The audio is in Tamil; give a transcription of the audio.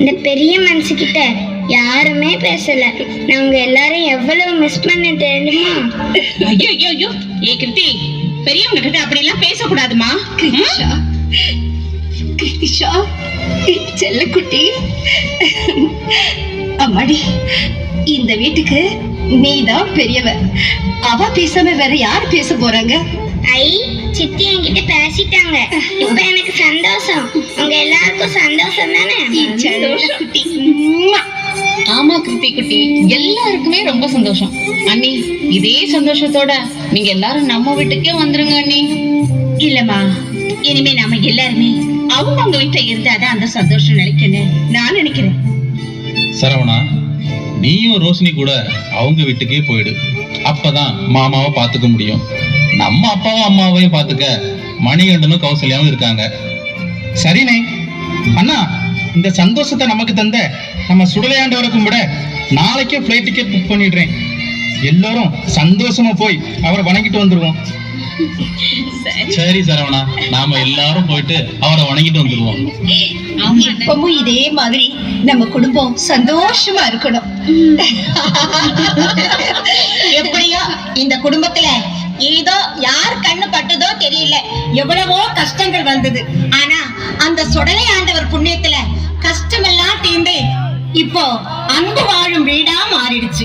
இந்த பெரிய மனசுக்கிட்ட யாருமே பேசல. நான் உங்க எல்லாரும் எவ்வளவு மிஸ் பண்ண தெரியுமா? ஐயோ ஐயோ ஐயோ ஏ கிருத்தி பெரியவங்க கிட்ட அப்படி எல்லாம் பேசக்கூடாதுமா? கிருத்திஷா கிருத்திஷா செல்லக்குட்டி அம்மாடி இந்த வீட்டுக்கு நீதான் பெரியவ. அவ பேசாம வேற யார் பேச போறாங்க? ஐ சித்தி என்கிட்ட பேசிட்டாங்க. உங்க எல்லாருக்கும் சந்தோஷம் தானே? செல்லக்குட்டி ஆமா கிருத்தி குட்டி. எல்லாருக்குமே ரொம்ப சந்தோஷம். அண்ணி இதே சந்தோஷத்தோட நீங்க எல்லாரும் நம்ம வீட்டுக்கே வந்துருங்க அண்ணி. இல்லம்மா. இனிமே நாம எல்லாருமே அவங்க அவங்க வீட்டுல இருந்தாதான் அந்த சந்தோஷம் நினைக்கணும் நான் நினைக்கிறேன். சரவணா நீயும் ரோஷினி கூட அவங்க வீட்டுக்கே போயிடு. அப்பதான் மாமாவை பார்த்துக்க முடியும். நம்ம அப்பாவும் அம்மாவையும் பார்த்துக்க மணிகண்டனும் கௌசல்யாவும் இருக்காங்க. சரிண்ணே. அண்ணா இந்த சந்தோஷத்தை நமக்கு தந்த நம்ம சுடலையாண்டவரை கும்பிட நாளைக்கே ஃப்ளைட் டிக்கெட் புக் பண்ணிடுறேன். எல்லாரும் சந்தோஷமா போய் அவரை வணங்கிட்டு வந்துருவோம். சரி. சரவணா. நாம எல்லாரும் போயிட்டு அவரை வணங்கிட்டு வந்துருவோம். இப்பவும் இதே மாதிரி நம்ம குடும்பம் சந்தோஷமா இருக்கணும். எப்படியோ இந்த குடும்பத்துல ஏதோ யார் கண்ணு பட்டதோ தெரியல. எவ்வளவோ கஷ்டங்கள் வந்தது. ஆனா அந்த சுடலை ஆண்டவர் புண்ணியத்துல கஷ்டமெல்லாம் தீர்ந்து இப்போ அன்பு வாழும் வீடா மாறிடுச்சு.